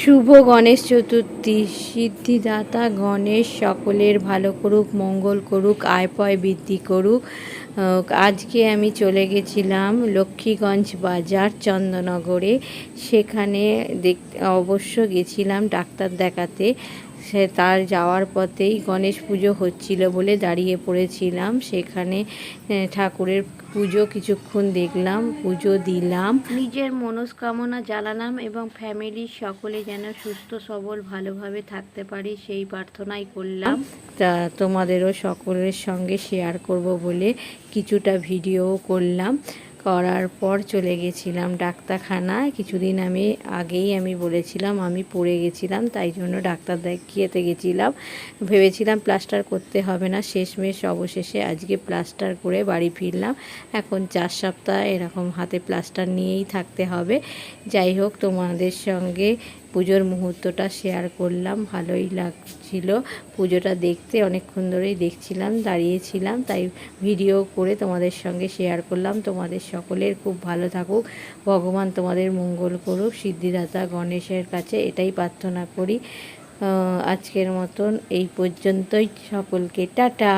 শুভ গণেশ চতুর্থী, সিদ্ধিদাতা গণেশ সকলের ভালো করুক, মঙ্গল করুক, আয় পয় বৃদ্ধি করুক। আজকে আমি চলে গেছিলাম লক্ষ্মীগঞ্জ বাজার চন্দননগরে। সেখানে দেখ অবশ্য গেছিলাম ডাক্তার দেখাতে। সে তার যাওয়ার পথেই গণেশ পুজো হচ্ছিল বলে দাঁড়িয়ে পড়েছিলাম। সেখানে ঠাকুরের পুজো কিছুক্ষণ দেখলাম পুজো দিলাম। নিজের মনস্কামনা জ্বালালাম এবং ফ্যামিলির সকলে যেন সুস্থ সবল ভালোভাবে থাকতে পারি সেই প্রার্থনাই করলাম। তা তোমাদেরও সকলের সঙ্গে শেয়ার করব বলে কিছুটা ভিডিও করলাম। করার পর চলে গেছিলাম ডাক্তারখানায়। কিছুদিন আমি আগেই আমি বলেছিলাম আমি পড়ে গেছিলাম, তাই জন্য ডাক্তার দেখিয়েতে গেছিলাম। ভেবেছিলাম প্লাস্টার করতে হবে না, শেষমেশ অবশেষে আজকে প্লাস্টার করে বাড়ি ফিরলাম। এখন চার সপ্তাহ এরকম হাতে প্লাস্টার নিয়েই থাকতে হবে। যাই হোক, তোমাদের সঙ্গে পুজোর মুহূর্তটা শেয়ার করলাম, ভালোই লাগছিল। পুজোটা দেখতে অনেকক্ষণ ধরেই দেখছিলাম, দাঁড়িয়েছিলাম, তাই ভিডিও করে তোমাদের সঙ্গে শেয়ার করলাম। তোমাদের সকলের খুব ভালো থাকুক। ভগবান তোমাদের মঙ্গল করুক। সিদ্ধিদাতা গণেশের কাছে এটাই প্রার্থনা করি। আজকের মতন এই পর্যন্তই। সকলকে টাটা।